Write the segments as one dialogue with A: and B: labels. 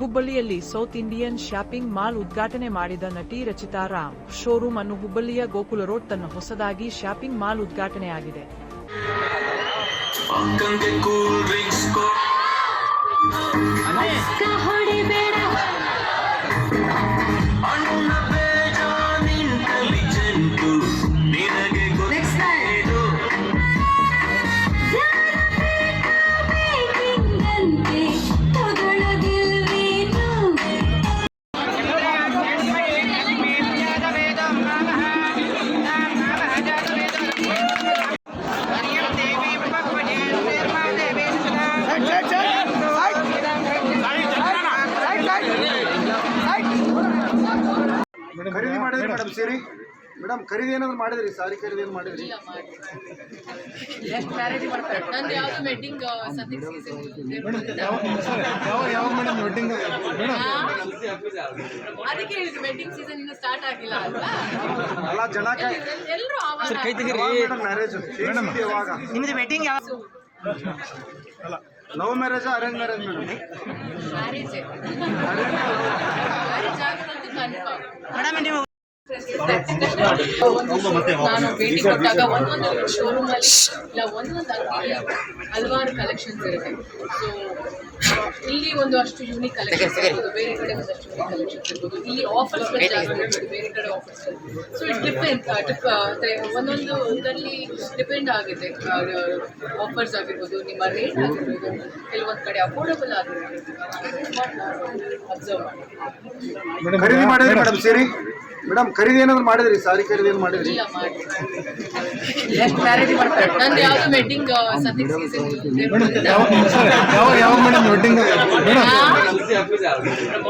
A: ಹುಬ್ಬಳ್ಳಿಯಲ್ಲಿ south Indian shopping mall ಉದ್ಘಾಟನೆ ಮಾಡಿದ ನಟಿ ರಚಿತಾ ರಾಮ್. ಶೋರೂಮ್ ಅನ್ನು ಹುಬ್ಬಳ್ಳಿಯ ಗೋಕುಲ ರೋಡ್ ತನ್ನ ಹೊಸದಾಗಿ ಶಾಪಿಂಗ್ ಮಾಲ್ ಉದ್ಘಾಟನೆಯಾಗಿದೆ.
B: ಅಕ್ಕಂಗೆ
C: ಖರೀದಿ ಮಾಡಿದ್ರಿ ಮೇಡಮ್ ಸೀರೆ? ಮೇಡಮ್ ಖರೀದಿ ಏನಾದ್ರು ಮಾಡಿದ್ರಿ? ಸಾರಿ ಖರೀದಿ ಏನು ಮಾಡಿದ್ರಿ?
D: ನಂದು ಯಾವ್ದು ವೆಡ್ಡಿಂಗ್ ಸದ್ಯಕ್ಕೆ ಸೀಸನ್
C: ಯಾವಾಗ ಮೇಡಮ್ ವೆಡ್ಡಿಂಗ್?
D: ಅದಕ್ಕೆ ಹೇಳಿದ್ರು ವೆಡ್ಡಿಂಗ್ ಸೀಸನ್ ಇನ್ನು ಸ್ಟಾರ್ಟ್ ಆಗಿಲ್ಲ ಅಲ್ವಾ
C: ಎಲ್ಲ ಜನ
D: ಎಲ್ಲರೂ ಆವಾಗ
C: ಮ್ಯಾರೇಜ್ ಯಾವಾಗ
E: ನಿಮ್ದು ವೆಡ್ಡಿಂಗ್ ಯಾವ
C: love marriage arrange marriage madam?
D: Marriage marriage ಆಗೋದಂತೂ confirm
E: madam ನೀವು
D: ನಾನು ಭೇಟಿ ಕೊಟ್ಟಾಗ ಒಂದೊಂದು ಶೋರೂಮ್ ಅಲ್ಲಿ ಇಲ್ಲ ಒಂದೊಂದು ಹಲವಾರು ಕಲೆಕ್ಷನ್ಸ್ ಇರುತ್ತೆ ಸೊ ಇಲ್ಲಿ ಒಂದು ಅಷ್ಟು ಯೂನಿಕ್ ಕಲೆಕ್ಷನ್ಸ್ ಇರ್ಬೋದು ಬೇರೆ ಕಡೆ ಒಂದಷ್ಟು ಯೂನಿಕ್ ಕಲೆಕ್ಷನ್ಸ್ ಇರ್ಬೋದು ಇಲ್ಲಿ ಆಫರ್ಸ್ ಬೇರೆ ಕಡೆ ಆಫರ್ಸ್ ಸೊ ಇಟ್ ಡಿಪೆಂಡ್ ಅಂದರೆ ಒಂದೊಂದು ಇದರಲ್ಲಿ ಡಿಪೆಂಡ್ ಆಗುತ್ತೆ ಆಫರ್ಸ್ ಆಗಿರ್ಬೋದು ನಿಮ್ಮ ರೇಟ್ ಆಗಿರ್ಬೋದು ಕೆಲವೊಂದು ಕಡೆ ಅಫೋರ್ಡಬಲ್ ಆಗಿರ್ಬೋದು ಅಬ್ಸರ್ವ್ ಮಾಡಿ
C: ಮೇಡಮ್ ಸೀರೆ. ಮೇಡಮ್ ಖರೀದಿ ಏನಾದ್ರು ಮಾಡಿದ್ರಿ? ಸಾರಿ ಖರೀದಿ ಏನು ಮಾಡಿದ್ರಿ?
D: ನಂದು ಯಾವ್ದು ವೆಡ್ಡಿಂಗ್ ಸದ್ಯಕ್ಕೆ ಸೀಸನ್
C: ಯಾವಾಗ ಮೇಡಮ್ ವೆಡ್ಡಿಂಗ್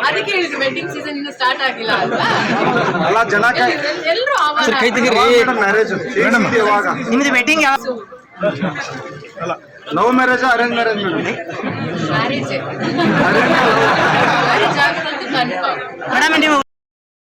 D: ಅದಕ್ಕೆ ಹೇಳಿದ್ರು ವೆಡ್ಡಿಂಗ್ ಸೀಸನ್ ಇನ್ನು ಸ್ಟಾರ್ಟ್ ಆಗಿಲ್ಲ ಅಲ್ವಾ?
C: ಎಲ್ಲ ಜನ
D: ಎಲ್ಲರೂ ಆವಾಗ
C: ಮ್ಯಾರೇಜ್ ಯಾವಾಗ
E: ನಿಮ್ದು ವೆಡ್ಡಿಂಗ್ ಯಾವ
C: love marriage arrange marriage madam
D: marriage marriage ಆಗೋದಂತೂ confirm
E: madam ನೀವು